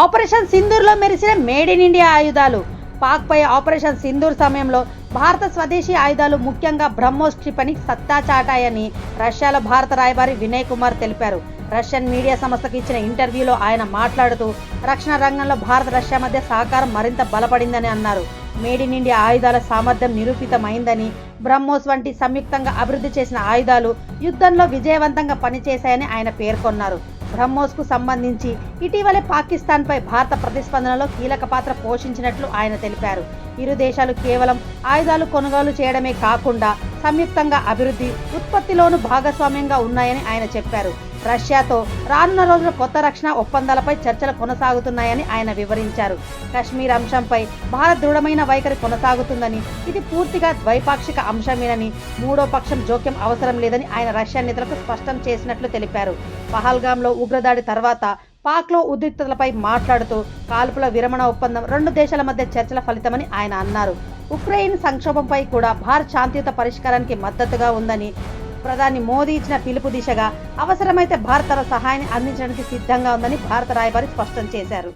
Operation సింధూర్లో మెరిసిన made in India ఆయుధాలు. పాక్పై operation Sindoor సమయంలో భారత స్వదేశీ ఆయుధాలు ముఖ్యంగా బ్రహ్మోస్ క్షిపణి సత్తా చాటాయని రష్యాలో భారత రాయబారి వినయ్ కుమార్ తెలిపారు. రష్యన్ మీడియా సంస్థకు ఇచ్చిన ఇంటర్వ్యూలో ఆయన మాట్లాడుతూ రక్షణ రంగంలో భారత రష్యా మధ్య సహకారం మరింత బలపడిందని అన్నారు. మేడ్ ఇన్ ఇండియా ఆయుధాల సామర్థ్యం నిరూపితమైందని బ్రహ్మోస్ వంటి సంయుక్తంగా అభివృద్ధి చేసిన ఆయుధాలు యుద్ధంలో విజయవంతంగా పనిచేశాయని ఆయన పేర్కొన్నారు. బ్రహ్మోస్కు సంబంధించి ఇటీవలే పాకిస్తాన్పై భారత ప్రతిస్పందనలో కీలక పాత్ర పోషించినట్లు ఆయన తెలిపారు. ఇరు దేశాలు కేవలం ఆయుధాలు కొనుగోలు చేయడమే కాకుండా సంయుక్తంగా అభివృద్ధి ఉత్పత్తిలోనూ భాగస్వామ్యంగా ఉన్నాయని ఆయన చెప్పారు. రష్యాతో రానున్న రోజుల కొత్త రక్షణ ఒప్పందాలపై చర్చలు కొనసాగుతున్నాయని ఆయన వివరించారు. కశ్మీర్ అంశంపై భారత్ దృఢమైన వైఖరి కొనసాగుతుందని ఇది పూర్తిగా ద్వైపాక్షిక అంశమేనని మూడో పక్షం జోక్యం అవసరం లేదని ఆయన రష్యా నేతలకు స్పష్టం చేసినట్లు తెలిపారు. పహల్గాంలో ఉగ్రదాడి తర్వాత పాక్లో ఉద్రిక్తతలపై మాట్లాడుతూ కాల్పుల విరమణ ఒప్పందం రెండు దేశాల మధ్య చర్చల ఫలితమని ఆయన అన్నారు. ఉక్రెయిన్ సంక్షోభంపై కూడా భారత్ శాంతియుత పరిష్కారానికి మద్దతుగా ఉందని ప్రధాని మోదీ ఇచ్చిన పిలుపు దిశగా అవసరమైతే భారత్ తన సహాయాన్ని అందించడానికి సిద్ధంగా ఉందని భారత రాయబారి స్పష్టం చేశారు.